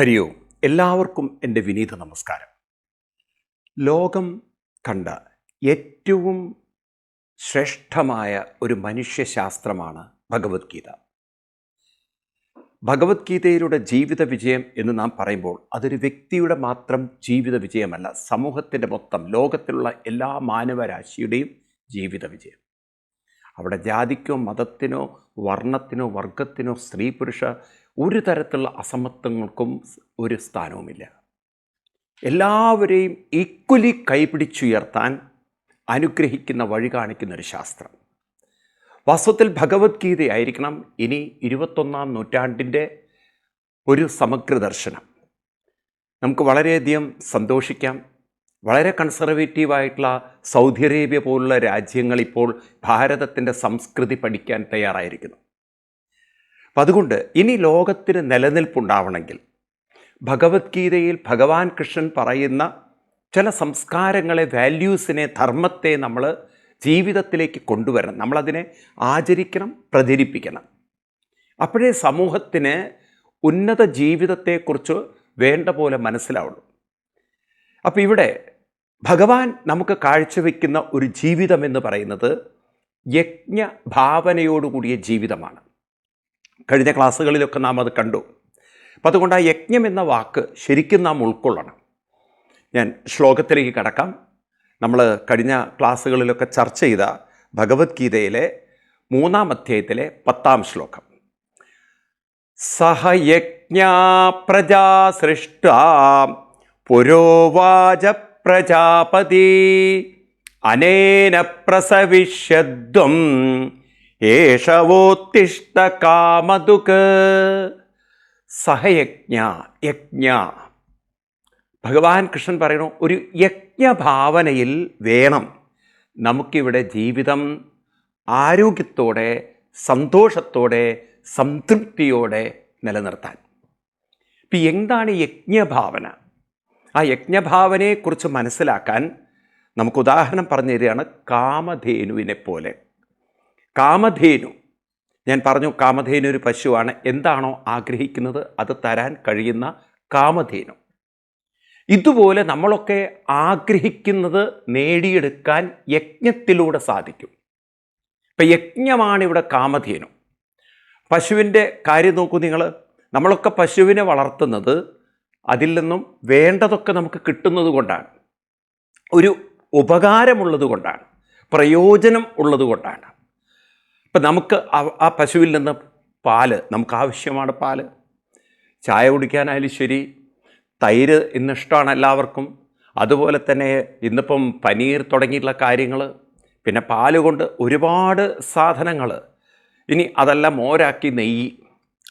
ഹരി ഓം എല്ലാവർക്കും എന്റെ വിനീത നമസ്കാരം. ലോകം കണ്ട ഏറ്റവും ശ്രേഷ്ഠമായ ഒരു മനുഷ്യശാസ്ത്രമാണ് ഭഗവത്ഗീത. ഭഗവത്ഗീതയിലൂടെ ജീവിത വിജയം എന്ന് നാം പറയുമ്പോൾ അതൊരു വ്യക്തിയുടെ മാത്രം ജീവിത വിജയമല്ല സമൂഹത്തിന്റെ മൊത്തം ലോകത്തിലുള്ള എല്ലാ മാനവരാശിയുടെയും ജീവിത വിജയം. അവിടെ ജാതിക്കോ മതത്തിനോ വർണത്തിനോ വർഗത്തിനോ സ്ത്രീ പുരുഷ ഒരു തരത്തിലുള്ള അസമത്വങ്ങൾക്കും ഒരു സ്ഥാനവുമില്ല. എല്ലാവരെയും ഈക്വലി കൈപിടിച്ചുയർത്താൻ അനുഗ്രഹിക്കുന്ന വഴി കാണിക്കുന്ന ഒരു ശാസ്ത്രം. വാസ്തവത്തിൽ ഭഗവത്ഗീതയായിരിക്കണം ഇനി ഇരുപത്തൊന്നാം നൂറ്റാണ്ടിന്റെ ഒരു സമഗ്ര ദർശനം. നമുക്ക് വളരെയധികം സന്തോഷിക്കാം. വളരെ കൺസർവേറ്റീവായിട്ടുള്ള സൗദി അറേബ്യ പോലുള്ള രാജ്യങ്ങളിപ്പോൾ ഭാരതത്തിന്റെ സംസ്കൃതി പഠിക്കാൻ തയ്യാറായിരിക്കുന്നു. അപ്പം അതുകൊണ്ട് ഇനി ലോകത്തിന് നിലനിൽപ്പുണ്ടാവണമെങ്കിൽ ഭഗവത്ഗീതയിൽ ഭഗവാൻ കൃഷ്ണൻ പറയുന്ന ചില സംസ്കാരങ്ങളെ വാല്യൂസിനെ ധർമ്മത്തെ നമ്മൾ ജീവിതത്തിലേക്ക് കൊണ്ടുവരണം. നമ്മളതിനെ ആചരിക്കണം പ്രചരിപ്പിക്കണം. അപ്പോഴേ സമൂഹത്തിന് ഉന്നത ജീവിതത്തെക്കുറിച്ച് വേണ്ട പോലെ മനസ്സിലാവുള്ളൂ. അപ്പോൾ ഇവിടെ ഭഗവാൻ നമുക്ക് കാഴ്ചവെക്കുന്ന ഒരു ജീവിതം എന്ന് പറയുന്നത് യജ്ഞഭാവനയോടുകൂടിയ ജീവിതമാണ്. കഴിഞ്ഞ ക്ലാസ്സുകളിലൊക്കെ നാം അത് കണ്ടു. അപ്പം അതുകൊണ്ട് ആ യജ്ഞം എന്ന വാക്ക് ശരിക്കും നാം ഉൾക്കൊള്ളണം. ഞാൻ ശ്ലോകത്തിലേക്ക് കടക്കാം. നമ്മൾ കഴിഞ്ഞ ക്ലാസ്സുകളിലൊക്കെ ചർച്ച ചെയ്ത ഭഗവത്ഗീതയിലെ മൂന്നാം അധ്യായത്തിലെ പത്താം ശ്ലോകം. സഹയജ്ഞ പ്രജാ സൃഷ്ട പുരോവാച പ്രജാപതി അനേന പ്രസവിഷ്യദ്വം ഏഷവോത്തിഷ്ട കാമതുക് സഹയജ്ഞ യജ്ഞ. ഭഗവാൻ കൃഷ്ണൻ പറയുന്നു ഒരു യജ്ഞഭാവനയിൽ വേണം. നമുക്കിവിടെ ജീവിതം ആരോഗ്യത്തോടെ സന്തോഷത്തോടെ സംതൃപ്തിയോടെ നിലനിർത്താൻ. ഇപ്പം എന്താണ് യജ്ഞഭാവന? ആ യജ്ഞഭാവനയെക്കുറിച്ച് മനസ്സിലാക്കാൻ നമുക്ക് ഉദാഹരണം പറഞ്ഞു തരികയാണ് കാമധേനുവിനെ പോലെ. കാമധേനു. ഞാൻ പറഞ്ഞു കാമധേനു ഒരു പശുവാണ്. എന്താണോ ആഗ്രഹിക്കുന്നത് അത് തരാൻ കഴിയുന്ന കാമധേനു. ഇതുപോലെ നമ്മളൊക്കെ ആഗ്രഹിക്കുന്നത് നേടിയെടുക്കാൻ യജ്ഞത്തിലൂടെ സാധിക്കും. ഇപ്പം യജ്ഞമാണ് ഇവിടെ കാമധേനു. പശുവിന്റെ കാര്യം നോക്കൂ നിങ്ങൾ നമ്മളൊക്കെ പശുവിനെ വളർത്തുന്നത് അതിൽ നിന്നും വേണ്ടതൊക്കെ നമുക്ക് കിട്ടുന്നത് കൊണ്ടാണ്. ഒരു ഉപകാരമുള്ളത് കൊണ്ടാണ്. പ്രയോജനം ഉള്ളത് കൊണ്ടാണ്. ഇപ്പം നമുക്ക് ആ- പശുവിൽ നിന്ന് പാൽ നമുക്ക് ആവശ്യമാണ് പാൽ. ചായ കുടിക്കാനായാലും ശരി തൈര് ഇന്നിഷ്ടമാണ് എല്ലാവർക്കും. അതുപോലെ തന്നെ ഇന്നിപ്പം പനീർ തുടങ്ങിയിട്ടുള്ള കാര്യങ്ങൾ പിന്നെ പാൽ കൊണ്ട് ഒരുപാട് സാധനങ്ങൾ ഇനി അതെല്ലാം മോരാക്കി നെയ്യ്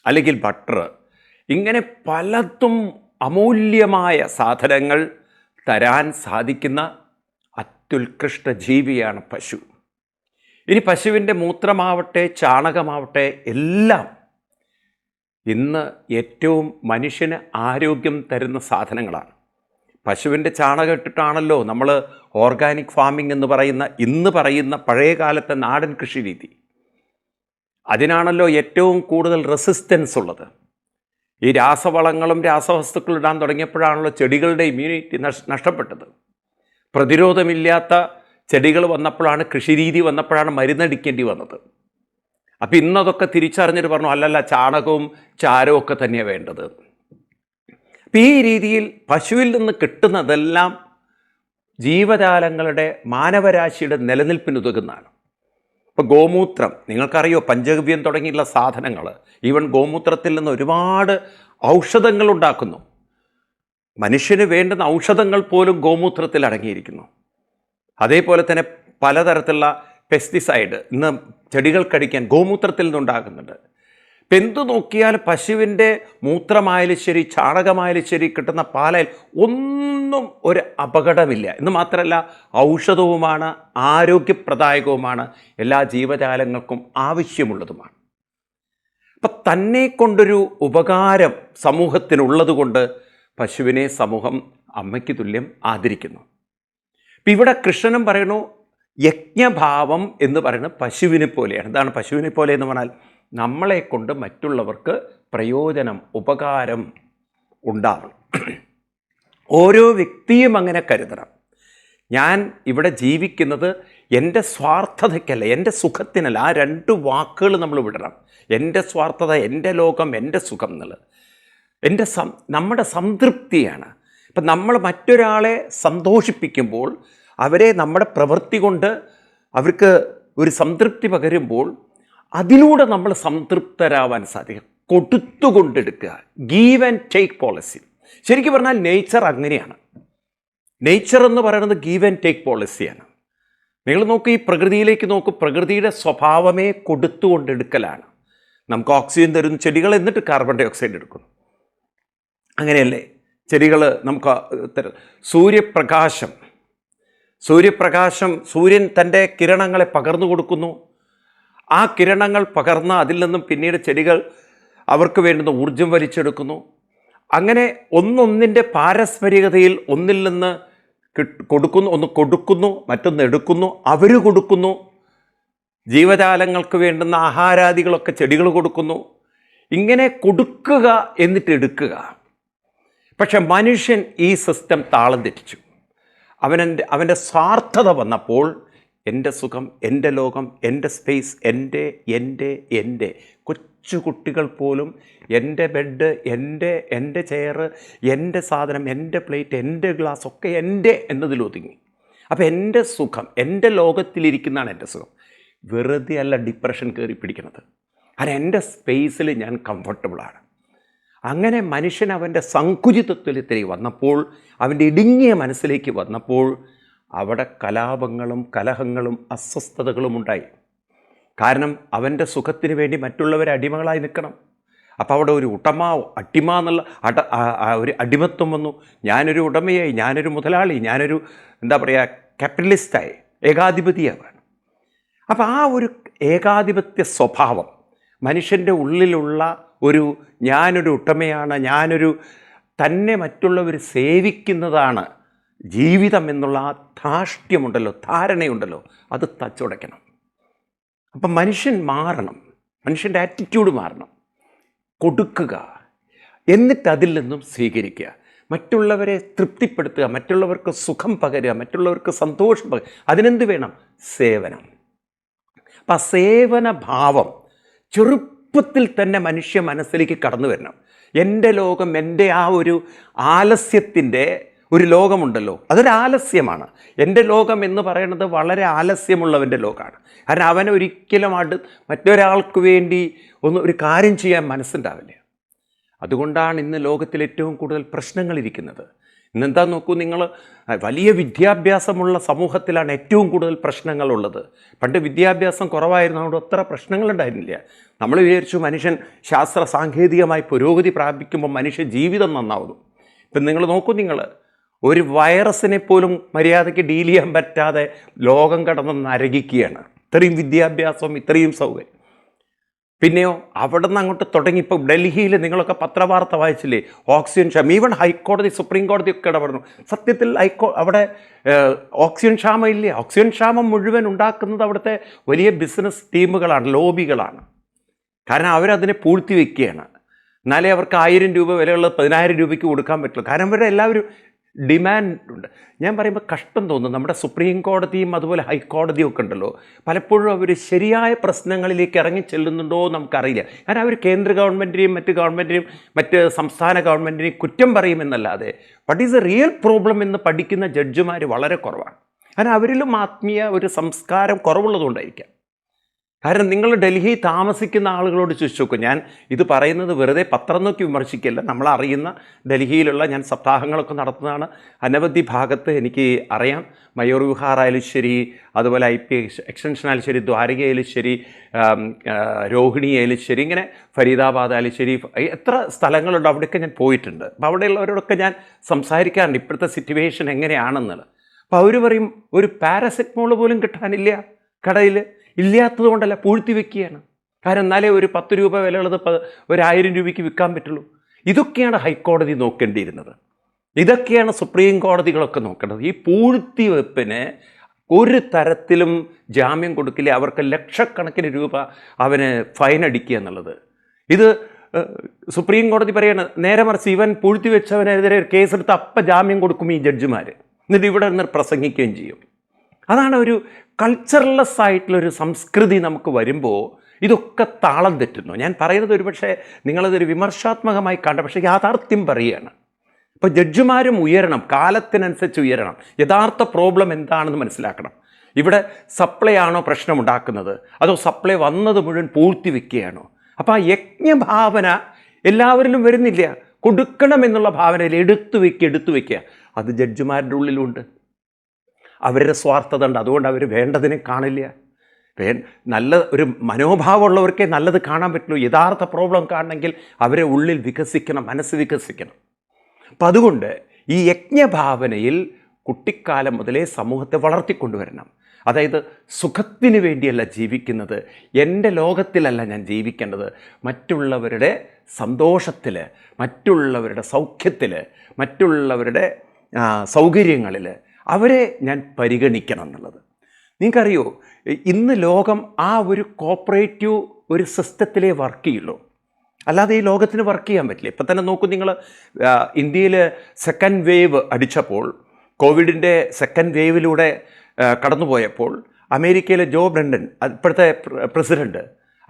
അല്ലെങ്കിൽ ബട്ടർ ഇങ്ങനെ പലതും അമൂല്യമായ സാധനങ്ങൾ തരാൻ സാധിക്കുന്ന അത്യുത്കൃഷ്ട ജീവിയാണ് പശു. ഇനി പശുവിന്റെ മൂത്രമാവട്ടെ ചാണകമാവട്ടെ എല്ലാം ഇന്ന് ഏറ്റവും മനുഷ്യന് ആരോഗ്യം തരുന്ന സാധനങ്ങളാണ്. പശുവിന്റെ ചാണകം ഇട്ടിട്ടാണല്ലോ നമ്മൾ ഓർഗാനിക് ഫാമിംഗ് എന്ന് പറയുന്ന ഇന്ന് പറയുന്ന പഴയ കാലത്തെ നാടൻ കൃഷി രീതി. അതിനാണല്ലോ ഏറ്റവും കൂടുതൽ റെസിസ്റ്റൻസ് ഉള്ളത്. ഈ രാസവളങ്ങളും രാസവസ്തുക്കളും ഇടാൻ തുടങ്ങിയപ്പോഴാണല്ലോ ചെടികളുടെ ഇമ്മ്യൂണിറ്റി നഷ് നഷ്ടപ്പെട്ടത്. പ്രതിരോധമില്ലാത്ത ചെടികൾ വന്നപ്പോഴാണ് കൃഷിരീതി വന്നപ്പോഴാണ് മരുന്നടിക്കേണ്ടി വന്നത്. അപ്പം ഇന്നതൊക്കെ തിരിച്ചറിഞ്ഞിട്ട് പറഞ്ഞു അല്ലല്ല ചാണകവും ചാരവും ഒക്കെ തന്നെയാണ് വേണ്ടത്. അപ്പം ഈ രീതിയിൽ പശുവിൽ നിന്ന് കിട്ടുന്നതെല്ലാം ജീവജാലങ്ങളുടെ മാനവരാശിയുടെ നിലനിൽപ്പിനുതകുന്നതാണ് ഇപ്പോൾ ഗോമൂത്രം നിങ്ങൾക്കറിയോ പഞ്ചഗവ്യം തുടങ്ങിയുള്ള സാധനങ്ങൾ ഈവൻ ഗോമൂത്രത്തിൽ നിന്ന് ഒരുപാട് ഔഷധങ്ങൾ ഉണ്ടാക്കുന്നു. മനുഷ്യന് വേണ്ടുന്ന ഔഷധങ്ങൾ പോലും ഗോമൂത്രത്തിൽ അടങ്ങിയിരിക്കുന്നു. അതേപോലെ തന്നെ പലതരത്തിലുള്ള പെസ്റ്റിസൈഡ് ഇന്ന് ചെടികൾക്കടിക്കാൻ ഗോമൂത്രത്തിൽ നിന്നുണ്ടാകുന്നുണ്ട്. ഇപ്പം എന്തു നോക്കിയാൽ പശുവിന്റെ മൂത്രമായാലും ശരി ചാണകമായാലും ശരി കിട്ടുന്ന പാലയിൽ ഒന്നും ഒരു അപകടമില്ല. എന്ന് മാത്രമല്ല ഔഷധവുമാണ് ആരോഗ്യപ്രദായകവുമാണ് എല്ലാ ജീവജാലങ്ങൾക്കും ആവശ്യമുള്ളതുമാണ്. അപ്പം തന്നെ കൊണ്ടൊരു ഉപകാരം സമൂഹത്തിനുള്ളതുകൊണ്ട് പശുവിനെ സമൂഹം അമ്മയ്ക്ക് തുല്യം ആദരിക്കുന്നു. ഇപ്പം ഇവിടെ കൃഷ്ണനും പറയണു യജ്ഞഭാവം എന്ന് പറയുന്നത് പശുവിനെ പോലെയാണ്. എന്താണ് പശുവിനെ പോലെ എന്ന് പറഞ്ഞാൽ നമ്മളെ കൊണ്ട് മറ്റുള്ളവർക്ക് പ്രയോജനം ഉപകാരം ഉണ്ടാവണം. ഓരോ വ്യക്തിയും അങ്ങനെ കരുതണം. ഞാൻ ഇവിടെ ജീവിക്കുന്നത് എന്റെ സ്വാർത്ഥതയ്ക്കല്ല എന്റെ സുഖത്തിനല്ല. ആ രണ്ട് വാക്കുകൾ നമ്മൾ വിടണം. എന്റെ സ്വാർത്ഥത എന്റെ ലോകം എന്റെ സുഖം എന്നുള്ളത്. എന്റെ സം നമ്മുടെ സംതൃപ്തിയാണ്. ഇപ്പം നമ്മൾ മറ്റൊരാളെ സന്തോഷിപ്പിക്കുമ്പോൾ അവരെ നമ്മുടെ പ്രവൃത്തി കൊണ്ട് അവർക്ക് ഒരു സംതൃപ്തി പകരുമ്പോൾ അതിലൂടെ നമ്മൾ സംതൃപ്തരാവാൻ സാധിക്കും. കൊടുത്തുകൊണ്ടെടുക്കുക ഗീവ് ആൻഡ് ടേക്ക് പോളിസി ശരിക്കും പറഞ്ഞാൽ നേച്ചർ അങ്ങനെയാണ്. നേച്ചർ എന്ന് പറയുന്നത് ഗീവ് ആൻഡ് ടേക്ക് പോളിസിയാണ് നിങ്ങൾ നോക്ക് ഈ പ്രകൃതിയിലേക്ക് നോക്ക്. പ്രകൃതിയുടെ സ്വഭാവമേ കൊടുത്തുകൊണ്ടെടുക്കലാണ് നമുക്ക് ഓക്സിജൻ തരുന്ന. ചെടികൾ എന്നിട്ട് കാർബൺ ഡൈ ഓക്സൈഡ് എടുക്കുന്നു. അങ്ങനെയല്ലേ? ചെടികൾ നമുക്ക് തരും സൂര്യപ്രകാശം. സൂര്യപ്രകാശം സൂര്യൻ തന്റെ കിരണങ്ങളെ പകർന്നു കൊടുക്കുന്നു. ആ കിരണങ്ങൾ പകർന്ന് അതിൽ നിന്നും പിന്നീട് ചെടികൾ അവർക്ക് വേണ്ടുന്ന ഊർജം വലിച്ചെടുക്കുന്നു. അങ്ങനെ ഒന്നൊന്നിന്റെ പാരസ്പരികതയിൽ ഒന്നിൽ നിന്ന് കൊടുക്കുന്നു ഒന്ന് കൊടുക്കുന്നു മറ്റൊന്ന് എടുക്കുന്നു അവർ കൊടുക്കുന്നു. ജീവജാലങ്ങൾക്ക് വേണ്ടുന്ന ആഹാരാദികളൊക്കെ ചെടികൾ കൊടുക്കുന്നു. ഇങ്ങനെ കൊടുക്കുക എന്നിട്ട് എടുക്കുക. പക്ഷെ മനുഷ്യൻ ഈ സിസ്റ്റം താളം തെറ്റിച്ചു അവനെന്റെ അവന്റെ സ്വാർത്ഥത വന്നപ്പോൾ എന്റെ സുഖം എന്റെ ലോകം എന്റെ സ്പേസ് എന്റെ എന്റെ എന്റെ കൊച്ചു കുട്ടികൾ പോലും എന്റെ ബെഡ് എന്റെ എന്റെ ചെയറ് എന്റെ സാധനം എന്റെ പ്ലേറ്റ് എന്റെ ഗ്ലാസ് ഒക്കെ എന്റെ എന്നതിൽ ഒതുങ്ങി. അപ്പോൾ എന്റെ സുഖം എന്റെ ലോകത്തിലിരിക്കുന്നതാണ് എന്റെ സുഖം. വെറുതെ അല്ല ഡിപ്രഷൻ കയറി പിടിക്കുന്നത് കാരണം എന്റെ സ്പേസിൽ ഞാൻ കംഫർട്ടബിളാണ് അങ്ങനെ മനുഷ്യൻ അവന്റെ സങ്കുചിതത്വത്തിലേക്ക് വന്നപ്പോൾ അവന്റെ ഇടുങ്ങിയ മനസ്സിലേക്ക് വന്നപ്പോൾ അവിടെ കലാപങ്ങളും കലഹങ്ങളും അസ്വസ്ഥതകളും ഉണ്ടായി. കാരണം അവന്റെ സുഖത്തിന് വേണ്ടി മറ്റുള്ളവരെ അടിമകളായി നിൽക്കണം. അപ്പോൾ അവിടെ ഒരു ഉടമ അടിമ എന്നുള്ള അട ഒരു അടിമത്വം വന്നു. ഞാനൊരു ഉടമയായി ഞാനൊരു മുതലാളി ഞാനൊരു എന്താ പറയുക ക്യാപിറ്റലിസ്റ്റായി ഏകാധിപതിയാവാണ് അപ്പോൾ ആ ഒരു ഏകാധിപത്യ സ്വഭാവം മനുഷ്യന്റെ ഉള്ളിലുള്ള ഒരു ഞാനൊരു ഉട്ടമയാണ് ഞാനൊരു തന്നെ മറ്റുള്ളവർ സേവിക്കുന്നതാണ് ജീവിതം എന്നുള്ള ആ ധാഷ്ട്യമുണ്ടല്ലോ ധാരണയുണ്ടല്ലോ അത് തച്ചുടയ്ക്കണം അപ്പം മനുഷ്യൻ മാറണം മനുഷ്യന്റെ ആറ്റിറ്റ്യൂഡ് മാറണം. കൊടുക്കുക എന്നിട്ട് അതിൽ നിന്നും സ്വീകരിക്കുക. മറ്റുള്ളവരെ തൃപ്തിപ്പെടുത്തുക മറ്റുള്ളവർക്ക് സുഖം പകരുക മറ്റുള്ളവർക്ക് സന്തോഷം പകരുക. അതിനെന്ത് വേണം? സേവനം. അപ്പം ആ സേവന ഭാവം ചെറുപ്പത്തിൽ തന്നെ മനുഷ്യ മനസ്സിലേക്ക് കടന്നു വരണം. എന്റെ ലോകം എന്റെ ആ ഒരു ആലസ്യത്തിന്റെ ഒരു ലോകമുണ്ടല്ലോ. അതൊരു ആലസ്യമാണ്. എന്റെ ലോകം എന്ന് പറയുന്നത് വളരെ ആലസ്യമുള്ളവന്റെ ലോകമാണ്. കാരണം അവന് ഒരിക്കലും അടു മറ്റൊരാൾക്ക് വേണ്ടി ഒന്ന് ഒരു കാര്യം ചെയ്യാൻ മനസ്സുണ്ടാവില്ല. അതുകൊണ്ടാണ് ഇന്ന് ലോകത്തിൽ ഏറ്റവും കൂടുതൽ പ്രശ്നങ്ങളിരിക്കുന്നത് ഇന്നെന്താ നോക്കൂ നിങ്ങൾ വലിയ വിദ്യാഭ്യാസമുള്ള സമൂഹത്തിലാണ് ഏറ്റവും കൂടുതൽ പ്രശ്നങ്ങളുള്ളത്. പണ്ട് വിദ്യാഭ്യാസം കുറവായിരുന്നു അതുകൊണ്ട് അത്ര പ്രശ്നങ്ങളുണ്ടായിരുന്നില്ല. നമ്മൾ വിചാരിച്ചു മനുഷ്യൻ ശാസ്ത്ര സാങ്കേതികമായി പുരോഗതി പ്രാപിക്കുമ്പോൾ മനുഷ്യ ജീവിതം നന്നാവുന്നു. ഇപ്പം നിങ്ങൾ നോക്കൂ നിങ്ങൾ ഒരു വൈറസിനെ പോലും മര്യാദയ്ക്ക് ഡീൽ ചെയ്യാൻ പറ്റാതെ ലോകം കടന്ന് നരകിക്കുകയാണ്. ഇത്രയും വിദ്യാഭ്യാസം ഇത്രയും സൗകര്യം. പിന്നെയോ അവിടെ നിന്ന് അങ്ങോട്ട് തുടങ്ങി. ഇപ്പോൾ ഡൽഹിയിൽ നിങ്ങളൊക്കെ പത്രവാർത്ത വായിച്ചില്ലേ? ഓക്സിജൻ ക്ഷാമം. ഈവൻ ഹൈക്കോടതി സുപ്രീം കോടതി ഒക്കെ ഇടപെടുന്നു. സത്യത്തിൽ ഹൈക്കോ അവിടെ ഓക്സിജൻ ക്ഷാമം ഇല്ലേ? ഓക്സിജൻ ക്ഷാമം മുഴുവൻ ഉണ്ടാക്കുന്നത് അവിടുത്തെ വലിയ ബിസിനസ് ടീമുകളാണ് ലോബികളാണ് കാരണം അവരതിനെ പൂഴ്ത്തി വയ്ക്കുകയാണ് എന്നാലേ അവർക്ക് ആയിരം രൂപ വിലയുള്ള പതിനായിരം രൂപയ്ക്ക് കൊടുക്കാൻ പറ്റുള്ളൂ. കാരണം അവരുടെ എല്ലാവരും ഡിമാൻഡ് ഉണ്ട് ഞാൻ പറയുമ്പോൾ കഷ്ടം തോന്നും. നമ്മുടെ സുപ്രീം കോടതിയും അതുപോലെ ഹൈക്കോടതിയും ഒക്കെ ഉണ്ടല്ലോ. പലപ്പോഴും അവർ ശരിയായ പ്രശ്നങ്ങളിലേക്ക് ഇറങ്ങി ചെല്ലുന്നുണ്ടോ നമുക്കറിയില്ല. കാരണം അവർ കേന്ദ്ര ഗവൺമെന്റിനെയും മറ്റ് ഗവൺമെന്റിനെയും മറ്റ് സംസ്ഥാന ഗവൺമെന്റിനെയും കുറ്റം പറയുമെന്നല്ലാതെ what is a real problem എന്ന് പഠിക്കുന്ന ജഡ്ജിമാർ വളരെ കുറവാണ്. കാരണം അവരിലും ആത്മീയ ഒരു സംസ്കാരം കുറവുള്ളതുകൊണ്ടായിരിക്കാം. കാരണം നിങ്ങൾ ഡൽഹി താമസിക്കുന്ന ആളുകളോട് ചോദിച്ചു നോക്കും ഞാൻ ഇത് പറയുന്നത് വെറുതെ പത്രം നോക്കി വിമർശിക്കല്ല. നമ്മൾ അറിയുന്ന ഡൽഹിയിലുള്ള ഞാൻ സപ്താഹങ്ങളൊക്കെ നടത്തുന്നതാണ്. അനവധി ഭാഗത്ത് എനിക്ക് അറിയാം. മയൂർ വിഹാർ ആയാലും ശരി അതുപോലെ ഐ പി എക്സ്റ്റൻഷൻ ആയാലും ശരി ദ്വാരകയായാലും ശരി രോഹിണി ആയാലും ശരി ഇങ്ങനെ ഫരീദാബാദ് ആയാലും ശരി എത്ര സ്ഥലങ്ങളുണ്ട് അവിടെയൊക്കെ ഞാൻ പോയിട്ടുണ്ട്. അപ്പോൾ അവിടെയുള്ളവരോടൊക്കെ ഞാൻ സംസാരിക്കാറുണ്ട്. ഇപ്പോഴത്തെ സിറ്റുവേഷൻ എങ്ങനെയാണെന്നുള്ളത്. അപ്പോൾ അവർ പറയും ഒരു പാരസെറ്റമോൾ പോലും കിട്ടാനില്ല കടയിൽ ഇല്ലാത്തത് കൊണ്ടല്ല പൂഴ്ത്തി വെക്കുകയാണ്. കാരണം എന്നാലേ ഒരു പത്ത് രൂപ വിലയുള്ളത് ഒരു ആയിരം രൂപയ്ക്ക് വിൽക്കാൻ പറ്റുള്ളൂ. ഇതൊക്കെയാണ് ഹൈക്കോടതി നോക്കേണ്ടിയിരുന്നത്. ഇതൊക്കെയാണ് സുപ്രീം കോടതികളൊക്കെ നോക്കേണ്ടത്. ഈ പൂഴ്ത്തി വെപ്പിന് ഒരു തരത്തിലും ജാമ്യം കൊടുക്കില്ല. അവർക്ക് ലക്ഷക്കണക്കിന് രൂപ അവന് ഫൈൻ അടിക്കുക എന്നുള്ളത്. ഇത് സുപ്രീം കോടതി പറയാണ് നേരെ മറിച്ച് ഇവൻ പൂഴ്ത്തി വെച്ചവനെതിരെ കേസെടുത്ത് അപ്പം ജാമ്യം കൊടുക്കും ഈ ജഡ്ജിമാർ എന്നിട്ട് ഇവിടെ നിന്ന് പ്രസംഗിക്കുകയും ചെയ്യും. അതാണ് ഒരു കൾച്ചർലെസ് ആയിട്ടുള്ളൊരു സംസ്കൃതി നമുക്ക് വരുമ്പോൾ ഇതൊക്കെ താളം തെറ്റുന്നു. ഞാൻ പറയുന്നത് ഒരുപക്ഷെ നിങ്ങളതൊരു വിമർശാത്മകമായി കണ്ട പക്ഷേ യാഥാർത്ഥ്യം പറയുകയാണ്. ഇപ്പോൾ ജഡ്ജിമാരും ഉയരണം കാലത്തിനനുസരിച്ച് ഉയരണം. യഥാർത്ഥ പ്രോബ്ലം എന്താണെന്ന് മനസ്സിലാക്കണം. ഇവിടെ സപ്ലൈ ആണോ പ്രശ്നമുണ്ടാക്കുന്നത്? അതോ സപ്ലൈ വന്നത് മുഴുവൻ പൂഴ്ത്തി വയ്ക്കുകയാണോ അപ്പോൾ ആ യജ്ഞഭാവന എല്ലാവരിലും വരുന്നില്ല. കൊടുക്കണം എന്നുള്ള ഭാവനയിൽ എടുത്തു വയ്ക്കുക എടുത്തു വയ്ക്കുക അത് ജഡ്ജിമാരുടെ ഉള്ളിലുണ്ട്. അവരുടെ സ്വാർത്ഥത ഉണ്ട്. അതുകൊണ്ട് അവർ വേണ്ടതിനെ കാണില്ല. വേ നല്ല ഒരു മനോഭാവമുള്ളവർക്കേ നല്ലത് കാണാൻ പറ്റുള്ളൂ. യഥാർത്ഥ പ്രോബ്ലം കാണണമെങ്കിൽ അവരെ ഉള്ളിൽ വികസിക്കണം മനസ്സ് വികസിക്കണം. അപ്പം അതുകൊണ്ട് ഈ യജ്ഞഭാവനയിൽ കുട്ടിക്കാലം മുതലേ സമൂഹത്തെ വളർത്തിക്കൊണ്ടുവരണം. അതായത് സുഖത്തിന് വേണ്ടിയല്ല ജീവിക്കുന്നത്. എന്റെ ലോകത്തിലല്ല ഞാൻ ജീവിക്കേണ്ടത്. മറ്റുള്ളവരുടെ സന്തോഷത്തിൽ മറ്റുള്ളവരുടെ സൗഖ്യത്തിൽ മറ്റുള്ളവരുടെ സൗകര്യങ്ങളിൽ അവരെ ഞാൻ പരിഗണിക്കണം എന്നുള്ളത്. നിങ്ങൾക്കറിയോ ഇന്ന് ലോകം ആ ഒരു കോപ്പറേറ്റീവ് ഒരു സിസ്റ്റത്തിലേ വർക്ക് ചെയ്യുള്ളൂ. അല്ലാതെ ഈ ലോകത്തിന് വർക്ക് ചെയ്യാൻ പറ്റില്ല. ഇപ്പം തന്നെ നോക്കൂ നിങ്ങൾ ഇന്ത്യയിൽ സെക്കൻഡ് വേവ് അടിച്ചപ്പോൾ കോവിഡിന്റെ സെക്കൻഡ് വേവിലൂടെ കടന്നുപോയപ്പോൾ അമേരിക്കയിലെ ജോ ബ്രണ്ടൻ ഇപ്പോഴത്തെ പ്ര- പ്രസിഡന്റ്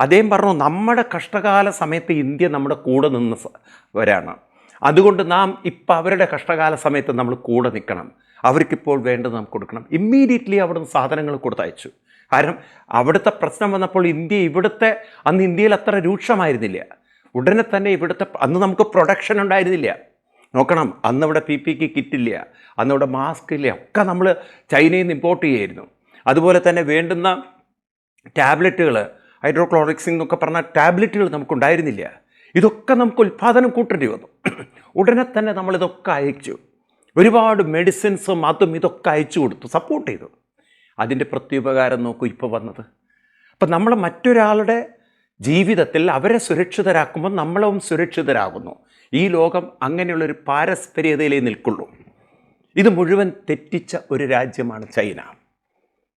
അദ്ദേഹം പറഞ്ഞു നമ്മുടെ കഷ്ടകാല സമയത്ത് ഇന്ത്യ നമ്മുടെ കൂടെ നിന്ന് സ- വരാണ്. അതുകൊണ്ട് നാം ഇപ്പം അവരുടെ കഷ്ടകാല സമയത്ത് നമ്മൾ കൂടെ നിൽക്കണം. അവർക്കിപ്പോൾ വേണ്ടത് നമുക്ക് കൊടുക്കണം. ഇമ്മീഡിയറ്റ്ലി അവിടുന്ന് സാധനങ്ങൾ കൊടുത്തയച്ചു. കാരണം അവിടുത്തെ പ്രശ്നം വന്നപ്പോൾ ഇന്ത്യ ഇവിടുത്തെ അന്ന് ഇന്ത്യയിൽ അത്ര രൂക്ഷമായിരുന്നില്ല. ഉടനെ തന്നെ ഇവിടുത്തെ അന്ന് നമുക്ക് പ്രൊഡക്ഷൻ ഉണ്ടായിരുന്നില്ല. നോക്കണം അന്ന് ഇവിടെ പി പിക്ക് കിറ്റില്ല അന്ന് ഇവിടെ മാസ്ക് ഇല്ല. ഒക്കെ നമ്മൾ ചൈനയിൽ നിന്ന് ഇമ്പോർട്ട് ചെയ്യായിരുന്നു. അതുപോലെ തന്നെ വേണ്ടുന്ന ടാബ്ലറ്റുകൾ ഹൈഡ്രോക്ലോറിക്സിൻ എന്നൊക്കെ പറഞ്ഞ ടാബ്ലറ്റുകൾ നമുക്കുണ്ടായിരുന്നില്ല ഇതൊക്കെ നമുക്ക് ഉൽപ്പാദനം കൂട്ടേണ്ടി വന്നു. ഉടനെ തന്നെ നമ്മളിതൊക്കെ അയച്ചു. ഒരുപാട് മെഡിസിൻസും അതും ഇതൊക്കെ അയച്ചു കൊടുത്തു സപ്പോർട്ട് ചെയ്തു. അതിന്റെ പ്രത്യുപകാരം നോക്കൂ ഇപ്പോൾ വന്നത്. അപ്പം നമ്മൾ മറ്റൊരാളുടെ ജീവിതത്തിൽ അവരെ സുരക്ഷിതരാക്കുമ്പോൾ നമ്മളും സുരക്ഷിതരാകുന്നു. ഈ ലോകം അങ്ങനെയുള്ളൊരു പാരസ്പര്യതയിലേ നിൽക്കുള്ളൂ. ഇത് മുഴുവൻ തെറ്റിച്ച ഒരു രാജ്യമാണ് ചൈന.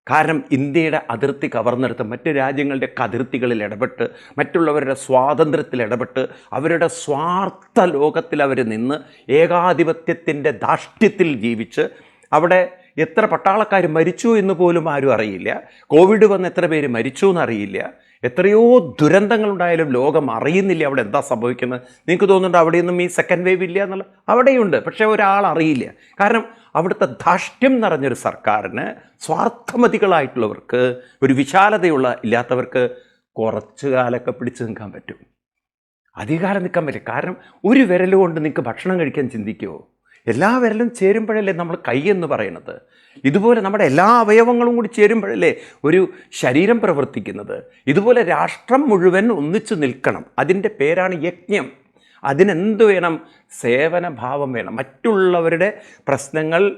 കാരണം ഇന്ത്യയുടെ അതിർത്തി കവർന്നെടുത്ത് മറ്റ് രാജ്യങ്ങളുടെ അതിർത്തികളിൽ ഇടപെട്ട് മറ്റുള്ളവരുടെ സ്വാതന്ത്ര്യത്തിൽ ഇടപെട്ട് അവരുടെ സ്വാർത്ഥ ലോകത്തിൽ അവർ നിന്ന് ഏകാധിപത്യത്തിന്റെ ധാഷ്ട്യത്തിൽ ജീവിച്ച് അവിടെ എത്ര പട്ടാളക്കാർ മരിച്ചു എന്ന് പോലും ആരും അറിയില്ല. കോവിഡ് വന്ന് എത്ര പേര് മരിച്ചു എന്നറിയില്ല. എത്രയോ ദുരന്തങ്ങളുണ്ടായാലും ലോകം അറിയുന്നില്ല അവിടെ എന്താ സംഭവിക്കുന്നത്. നിങ്ങൾക്ക് തോന്നുന്നുണ്ട് അവിടെയൊന്നും ഈ സെക്കൻഡ് വേവ് ഇല്ല എന്നുള്ള? അവിടെയുണ്ട് പക്ഷേ ഒരാൾ അറിയില്ല. കാരണം അവിടുത്തെ ധാഷ്ട്യം നിറഞ്ഞൊരു സർക്കാരിന് സ്വാർത്ഥമതികളായിട്ടുള്ളവർക്ക് ഒരു വിശാലതയുള്ള ഇല്ലാത്തവർക്ക് കുറച്ച് കാലമൊക്കെ പിടിച്ചു നിൽക്കാൻ പറ്റും. അധികാരം നിൽക്കാൻ പറ്റില്ല. കാരണം ഒരു വിരലുകൊണ്ട് നിങ്ങൾക്ക് ഭക്ഷണം കഴിക്കാൻ ചിന്തിക്കുമോ എല്ലാ വിരലും ചേരുമ്പോഴല്ലേ നമ്മൾ കൈ എന്ന് പറയുന്നത്? ഇതുപോലെ നമ്മുടെ എല്ലാ അവയവങ്ങളും കൂടി ചേരുമ്പോഴല്ലേ ഒരു ശരീരം പ്രവർത്തിക്കുന്നത്? ഇതുപോലെ രാഷ്ട്രം മുഴുവൻ ഒന്നിച്ചു നിൽക്കണം. അതിന്റെ പേരാണ് യജ്ഞം. അതിനെന്ത് വേണം? സേവനഭാവം വേണം. മറ്റുള്ളവരുടെ പ്രശ്നങ്ങൾ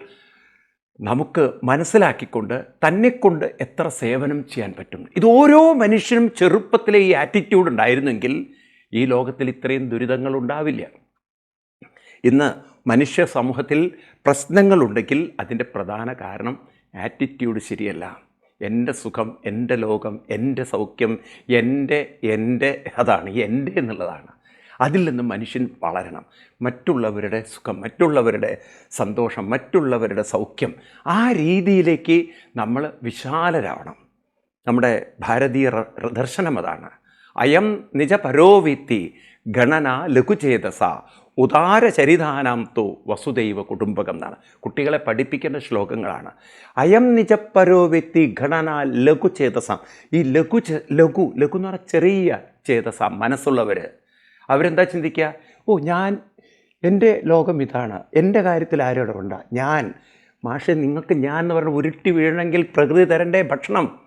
നമുക്ക് മനസ്സിലാക്കിക്കൊണ്ട് തന്നെക്കൊണ്ട് എത്ര സേവനം ചെയ്യാൻ പറ്റും? ഇത് ഓരോ മനുഷ്യനും ചെറുപ്പത്തിലെ ഈ ആറ്റിറ്റ്യൂഡ് ഉണ്ടായിരുന്നെങ്കിൽ ഈ ലോകത്തിൽ ഇത്രയും ദുരിതങ്ങൾ ഉണ്ടാവില്ല. ഇന്ന് മനുഷ്യ സമൂഹത്തിൽ പ്രശ്നങ്ങളുണ്ടെങ്കിൽ അതിന്റെ പ്രധാന കാരണം ആറ്റിറ്റ്യൂഡ് ശരിയല്ല. എന്റെ സുഖം എന്റെ ലോകം എന്റെ സൗഖ്യം എന്റെ എന്റെ അതാണ് എന്റെ എന്നുള്ളതാണ്. അതിൽ നിന്ന് മനുഷ്യൻ വളരണം. മറ്റുള്ളവരുടെ സുഖം മറ്റുള്ളവരുടെ സന്തോഷം മറ്റുള്ളവരുടെ സൗഖ്യം ആ രീതിയിലേക്ക് നമ്മൾ വിശാലരാവണം. നമ്മുടെ ഭാരതീയ ദർശനം അതാണ്. അയം നിജ പരോവിത്തി ഗണന ലഘുചേതസ ഉദാരചരിതാനാം തു വസുദൈവ കുടുംബകം എന്നാണ്. കുട്ടികളെ പഠിപ്പിക്കേണ്ട ശ്ലോകങ്ങളാണ്. അയം നിജപ്പരോ വ്യക്തി ഘടന ലഘു ചേതസാം ഈ ലഘു ലഘു ലഘു എന്ന് പറഞ്ഞാൽ ചെറിയ ചേതസാം മനസ്സുള്ളവർ അവരെന്താ ചിന്തിക്കുക ഓ ഞാൻ എന്റെ ലോകം ഇതാണ്. എന്റെ കാര്യത്തിൽ ആരോടെ ഉണ്ട്. ഞാൻ മാഷെ നിങ്ങൾക്ക് ഞാൻ എന്ന് പറഞ്ഞ് ഉരുട്ടി വീഴണമെങ്കിൽ പ്രകൃതി തരണ്ടേ ഭക്ഷണം.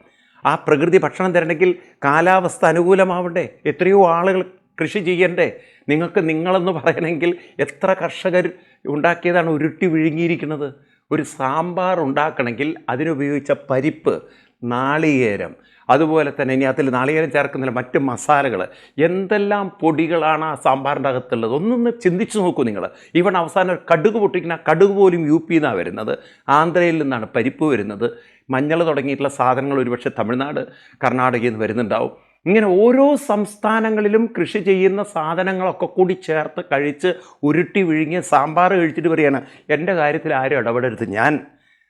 ആ പ്രകൃതി ഭക്ഷണം തരണമെങ്കിൽ കാലാവസ്ഥ അനുകൂലമാവണ്ടേ? എത്രയോ ആളുകൾ കൃഷി ചെയ്യണ്ടേ? നിങ്ങൾക്ക് നിങ്ങളെന്ന് പറയണമെങ്കിൽ എത്ര കർഷകർ ഉണ്ടാക്കിയതാണ് ഉരുട്ടി വിഴുങ്ങിയിരിക്കുന്നത്? ഒരു സാമ്പാർ ഉണ്ടാക്കണമെങ്കിൽ അതിനുപയോഗിച്ച പരിപ്പ് നാളികേരം അതുപോലെ തന്നെ ഇനി അതിൽ നാളികേരം ചേർക്കുന്നില്ല മറ്റ് മസാലകൾ എന്തെല്ലാം പൊടികളാണ് ആ സാമ്പാറിന്റെ അകത്തുള്ളത്? ഒന്നൊന്ന് ചിന്തിച്ച് നോക്കൂ നിങ്ങൾ. ഈവൺ അവസാനം കടുക് പൊട്ടിക്കുന്ന കടുക് പോലും യു പി നിന്നാണ് വരുന്നത്. ആന്ധ്രയിൽ നിന്നാണ് പരിപ്പ് വരുന്നത്. മഞ്ഞൾ തുടങ്ങിയിട്ടുള്ള സാധനങ്ങൾ ഒരുപക്ഷെ തമിഴ്നാട് കർണാടകയിൽ നിന്ന് വരുന്നുണ്ടാവും. ഇങ്ങനെ ഓരോ സംസ്ഥാനങ്ങളിലും കൃഷി ചെയ്യുന്ന സാധനങ്ങളൊക്കെ കൂടി ചേർത്ത് കഴിച്ച് ഉരുട്ടി വിഴുങ്ങിയ സാമ്പാർ കഴിച്ചിട്ട് പറയാണ് എന്റെ കാര്യത്തിൽ ആരും ഇടപെടരുത്. ഞാൻ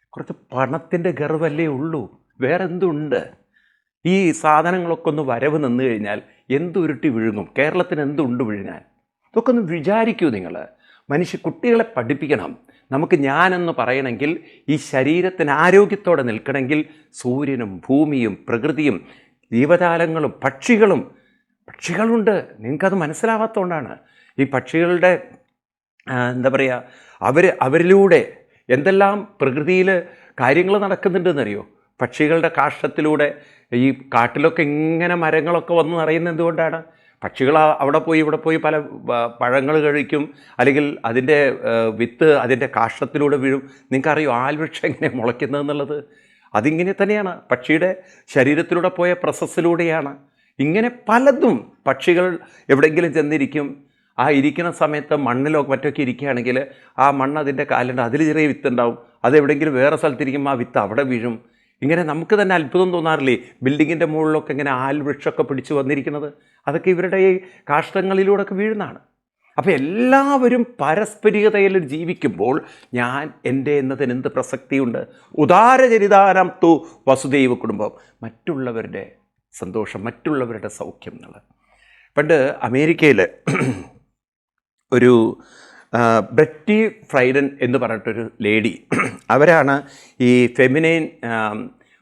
കുറച്ച് പണത്തിന്റെ ഗർവല്ലേ ഉള്ളൂ. വേറെ എന്തുണ്ട് ഈ സാധനങ്ങളൊക്കെ ഒന്ന് വരവ് നിന്ന് കഴിഞ്ഞാൽ എന്തുരുട്ടി വിഴുങ്ങും? കേരളത്തിന് എന്തുണ്ട് വിഴുങ്ങാൻ? ഇതൊക്കെ ഒന്ന് വിചാരിക്കൂ നിങ്ങൾ. മനുഷ്യ കുട്ടികളെ പഠിപ്പിക്കണം. നമുക്ക് ഞാനെന്ന് പറയണമെങ്കിൽ ഈ ശരീരത്തിന് ആരോഗ്യത്തോടെ നിൽക്കണമെങ്കിൽ സൂര്യനും ഭൂമിയും പ്രകൃതിയും ജീവജാലങ്ങളും പക്ഷികളും പക്ഷികളുണ്ട്. നിങ്ങൾക്കത് മനസ്സിലാവാത്തതുകൊണ്ടാണ് ഈ പക്ഷികളുടെ എന്താ പറയുക അവർ അവരിലൂടെ എന്തെല്ലാം പ്രകൃതിയിൽ കാര്യങ്ങൾ നടക്കുന്നുണ്ടെന്നറിയോ? പക്ഷികളുടെ കാഷ്ടത്തിലൂടെ ഈ കാട്ടിലൊക്കെ ഇങ്ങനെ മരങ്ങളൊക്കെ വന്ന് നിറയുന്നത് എന്തുകൊണ്ടാണ്? പക്ഷികൾ അവിടെ പോയി ഇവിടെ പോയി പല പഴങ്ങൾ കഴിക്കും. അല്ലെങ്കിൽ അതിന്റെ വിത്ത് അതിന്റെ കാഷ്ടത്തിലൂടെ വീഴും. നിങ്ങൾക്കറിയോ ആൽവൃക്ഷം എങ്ങനെ മുളയ്ക്കുന്നതെന്നുള്ളത്? അതിങ്ങനെ തന്നെയാണ്. പക്ഷിയുടെ ശരീരത്തിലൂടെ പോയ പ്രസസ്സിലൂടെയാണ്. ഇങ്ങനെ പലതും പക്ഷികൾ എവിടെയെങ്കിലും ചെന്നിരിക്കും. ആ ഇരിക്കുന്ന സമയത്ത് മണ്ണിലോ മറ്റൊക്കെ ഇരിക്കുകയാണെങ്കിൽ ആ മണ്ണ് അതിന്റെ കാലുണ്ട് അതിൽ ചെറിയ വിത്ത് ഉണ്ടാവും അത് എവിടെയെങ്കിലും വേറെ സ്ഥലത്തിരിക്കുമ്പോൾ ആ വിത്ത് അവിടെ വീഴും. ഇങ്ങനെ നമുക്ക് തന്നെ അത്ഭുതം തോന്നാറില്ലേ? ബിൽഡിങ്ങിന്റെ മുകളിലൊക്കെ ഇങ്ങനെ ആൽവൃക്ഷമൊക്കെ പിടിച്ചു വന്നിരിക്കുന്നത്. അതൊക്കെ ഇവരുടെ ഈ കാഷ്ടങ്ങളിലൂടെയൊക്കെ വീഴുന്നതാണ്. അപ്പോൾ എല്ലാവരും പാരസ്പരികതയിൽ ജീവിക്കുമ്പോൾ ഞാൻ എന്റെ എന്നതിന് എന്ത് പ്രസക്തിയുണ്ട്? ഉദാരചരിതാനം തു വസുദൈവ കുടുംബം. മറ്റുള്ളവരുടെ സന്തോഷം മറ്റുള്ളവരുടെ സൗഖ്യം എന്നുള്ളത്. പണ്ട് അമേരിക്കയിൽ ഒരു ബ്രെറ്റി ഫ്രൈഡൻ എന്ന് പറഞ്ഞിട്ടൊരു ലേഡി. അവരാണ് ഈ ഫെമിനൈൻ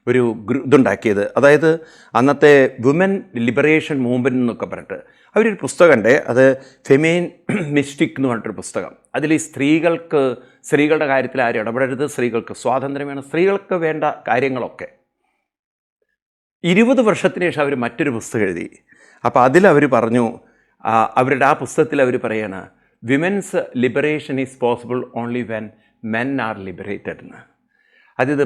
ഒരു ഇതുണ്ടാക്കിയത്. അതായത് അന്നത്തെ വുമൻ ലിബറേഷൻ മൂവ്മെന്റ് എന്നൊക്കെ പറഞ്ഞിട്ട് അവരൊരു പുസ്തകമുണ്ട്. അത് ഫെമൈൻ മിസ്റ്റിക് എന്ന് പറഞ്ഞിട്ടൊരു പുസ്തകം. അതിൽ ഈ സ്ത്രീകൾക്ക് സ്ത്രീകളുടെ കാര്യത്തിൽ ആരും ഇടപെടരുത്. സ്ത്രീകൾക്ക് സ്വാതന്ത്ര്യം വേണം സ്ത്രീകൾക്ക് വേണ്ട കാര്യങ്ങളൊക്കെ. ഇരുപത് വർഷത്തിന് ശേഷം അവർ മറ്റൊരു പുസ്തകം എഴുതി. അപ്പോൾ അതിൽ അവർ പറഞ്ഞു അവരുടെ ആ പുസ്തകത്തിൽ അവർ പറയാണ് women's liberation is possible only when men are liberated എന്ന്. അതായത്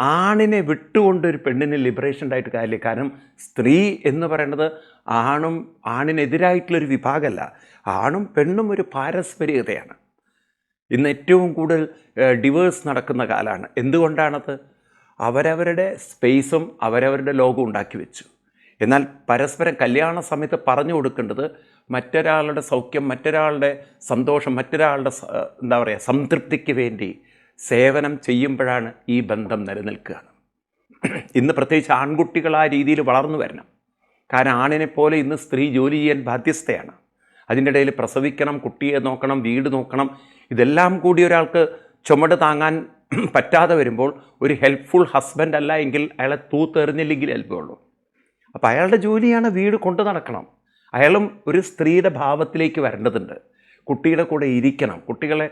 ആണിനെ വിട്ടുകൊണ്ട് ഒരു പെണ്ണിന് ലിബറേഷൻ ഉണ്ടായിട്ട് കാര്യമില്ല. കാരണം സ്ത്രീ എന്ന് പറയുന്നത് ആണും ആണിനെതിരായിട്ടുള്ളൊരു വിഭാഗമല്ല. ആണും പെണ്ണും ഒരു പാരസ്പരികതയാണ്. ഇന്ന് ഏറ്റവും കൂടുതൽ ഡിവേഴ്സ് നടക്കുന്ന കാലമാണ് എന്തുകൊണ്ടാണത്? അവരവരുടെ സ്പേസും അവരവരുടെ ലോകവും ഉണ്ടാക്കി വെച്ചു. എന്നാൽ പരസ്പരം കല്യാണ സമയത്ത് പറഞ്ഞു കൊടുക്കേണ്ടത് മറ്റൊരാളുടെ സൗഖ്യം മറ്റൊരാളുടെ സന്തോഷം മറ്റൊരാളുടെ എന്താ പറയുക സംതൃപ്തിക്ക് വേണ്ടി സേവനം ചെയ്യുമ്പോഴാണ് ഈ ബന്ധം നിലനിൽക്കുക. ഇന്ന് പ്രത്യേകിച്ച് ആൺകുട്ടികൾ ആ രീതിയിൽ വളർന്നു വരണം. കാരണം ആണിനെ പോലെ ഇന്ന് സ്ത്രീ ജോലി ചെയ്യാൻ ബാധ്യസ്ഥയാണ്. അതിന്റെ ഇടയിൽ പ്രസവിക്കണം കുട്ടിയെ നോക്കണം വീട് നോക്കണം ഇതെല്ലാം കൂടി ഒരാൾക്ക് ചുമട് താങ്ങാൻ പറ്റാതെ വരുമ്പോൾ ഒരു ഹെൽപ്ഫുൾ ഹസ്ബൻഡ് അല്ല എങ്കിൽ അയാളെ തൂത്തെറിഞ്ഞില്ലെങ്കിൽ ഹെൽപ്പുള്ളൂ അപ്പോൾ അയാളുടെ ജോലിയാണ് വീട് കൊണ്ടു നടക്കണം. അയാളും ഒരു സ്ത്രീയുടെ ഭാവത്തിലേക്ക് വരേണ്ടതുണ്ട്. കുട്ടിയുടെ കൂടെ ഇരിക്കണം. കുട്ടികളെ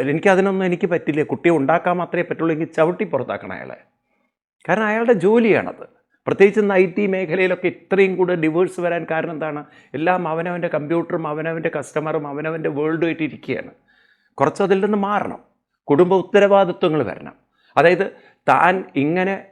എനിക്ക് അതിനൊന്നും എനിക്ക് പറ്റില്ല. കുട്ടിയെ ഉണ്ടാക്കാൻ മാത്രമേ പറ്റുള്ളൂ. എങ്കിൽ ചവിട്ടി പുറത്താക്കണം അയാളെ. കാരണം അയാളുടെ ജോലിയാണത്. പ്രത്യേകിച്ച് ഇന്ന് ഐ ടി മേഖലയിലൊക്കെ ഇത്രയും കൂടെ ഡിവേഴ്സ് വരാൻ കാരണം എന്താണ്? എല്ലാം അവനവന്റെ കമ്പ്യൂട്ടറും അവനവന്റെ കസ്റ്റമറും അവനവന്റെ വേൾഡുമായിട്ട് ഇരിക്കുകയാണ്. കുറച്ച് അതിൽ നിന്ന് മാറണം. കുടുംബ ഉത്തരവാദിത്വങ്ങൾ വരണം. അതായത് താൻ ഇങ്ങനെ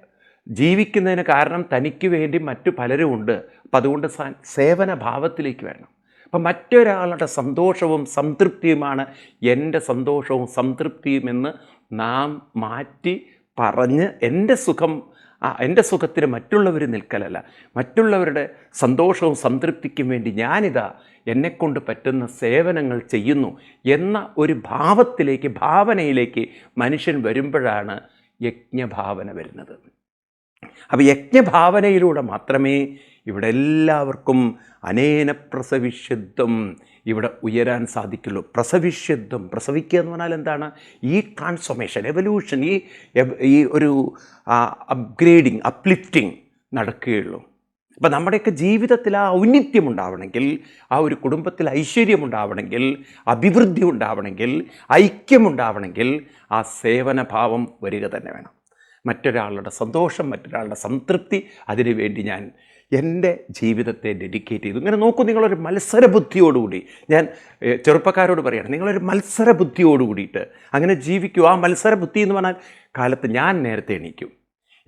ജീവിക്കുന്നതിന് കാരണം തനിക്ക് വേണ്ടി മറ്റു പലരും ഉണ്ട്. അപ്പം അതുകൊണ്ട് സേവന ഭാവത്തിലേക്ക് വരണം. അപ്പം മറ്റൊരാളുടെ സന്തോഷവും സംതൃപ്തിയുമാണ് എന്റെ സന്തോഷവും സംതൃപ്തിയും എന്ന് നാം മാറ്റി പറഞ്ഞ് എന്റെ സുഖം എന്റെ സുഖത്തിന് മറ്റുള്ളവർ നിൽക്കലല്ല. മറ്റുള്ളവരുടെ സന്തോഷവും സംതൃപ്തിക്കും വേണ്ടി ഞാനിതാ എന്നെക്കൊണ്ട് പറ്റുന്ന സേവനങ്ങൾ ചെയ്യുന്നു എന്ന ഒരു ഭാവത്തിലേക്ക് ഭാവനയിലേക്ക് മനുഷ്യൻ വരുമ്പോഴാണ് യജ്ഞഭാവന വരുന്നത്. അപ്പോൾ യജ്ഞഭാവനയിലൂടെ മാത്രമേ ഇവിടെ എല്ലാവർക്കും അനേന പ്രസവിശുദ്ധം ഇവിടെ ഉയരാൻ സാധിക്കുള്ളൂ. പ്രസവിശുദ്ധം പ്രസവിക്കുക എന്ന് പറഞ്ഞാൽ എന്താണ്? ഈ ട്രാൻസ്ഫോർമേഷൻ എവല്യൂഷൻ ഈ ഈ ഒരു അപ്ഗ്രേഡിങ് അപ്ലിഫ്റ്റിംഗ് നടക്കുകയുള്ളൂ. അപ്പം നമ്മുടെയൊക്കെ ജീവിതത്തിൽ ആ ഔന്നിത്യം ഉണ്ടാവണമെങ്കിൽ ആ ഒരു കുടുംബത്തിൽ ഐശ്വര്യം ഉണ്ടാവണമെങ്കിൽ അഭിവൃദ്ധി ഉണ്ടാവണമെങ്കിൽ ഐക്യമുണ്ടാവണമെങ്കിൽ ആ സേവനഭാവം വരിക തന്നെ വേണം. മറ്റൊരാളുടെ സന്തോഷം മറ്റൊരാളുടെ സംതൃപ്തി അതിനുവേണ്ടി ഞാൻ എന്റെ ജീവിതത്തെ ഡെഡിക്കേറ്റ് ചെയ്തു. ഇങ്ങനെ നോക്കൂ നിങ്ങളൊരു മത്സരബുദ്ധിയോടുകൂടി. ഞാൻ ചെറുപ്പക്കാരോട് പറയുകയാണ് നിങ്ങളൊരു മത്സരബുദ്ധിയോട് കൂടിയിട്ട് അങ്ങനെ ജീവിക്കൂ. ആ മത്സരബുദ്ധി എന്ന് പറഞ്ഞാൽ കാലത്ത് ഞാൻ നേരത്തെ എണീക്കും.